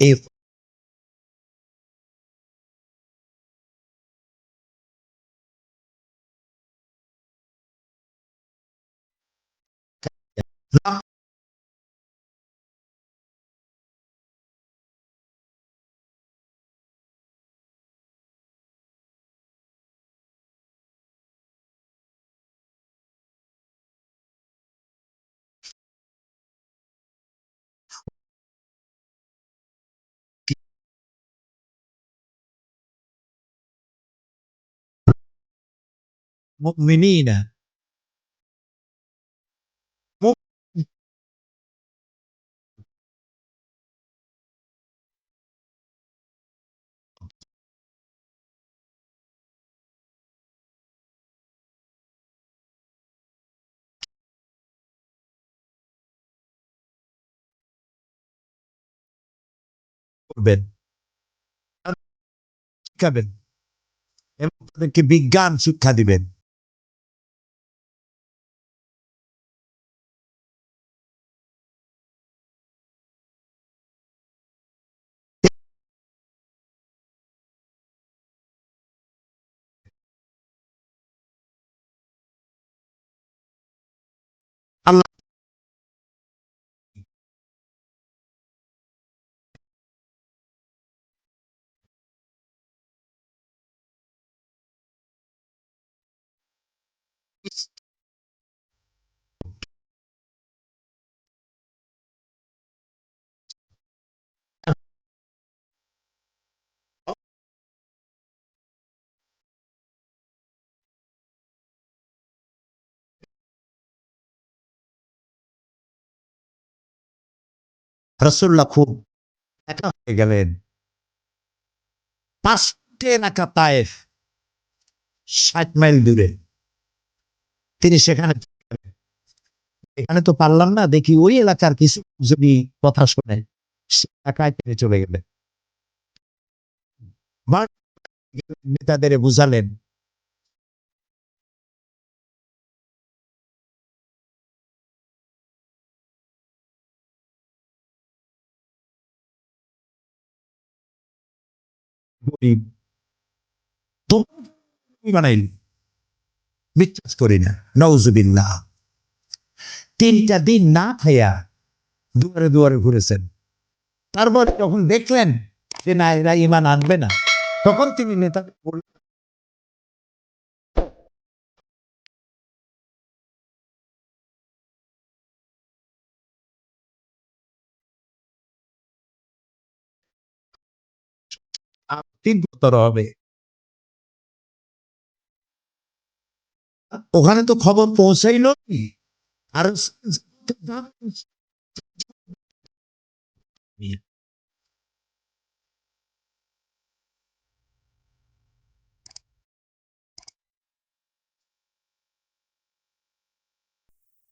eight มุกมินี่นะมุกเบ็ดกับเบ็ดเอ็มเป็นกิบิการสุดคดีเบ็ด রসুল্লাহ খুব একা হয়ে গেলেন। পাঁচটি এলাকা তায়েফ ষাট মাইল দূরে। তিনি সেখানে এখানে তো পারলাম না, দেখি ওই এলাকার কিছু যদি কথা শোনে এলাকায় তিনি চলে গেলেন। নেতাদের বুঝালেন, গরিব। তো বানাইল? বিশ্বাস করি না। নওজুবিল্লাহ তিনটা দিন না খাইয়া দুয়ারে দুয়ারে ঘুরেছেন। তারপর যখন দেখলেন যে না, এরা ইমান আনবে না, তখন তিনি নেতাকে বললেন তীব্রতর হবে। ওখানে তো খবর পৌঁছাইল আর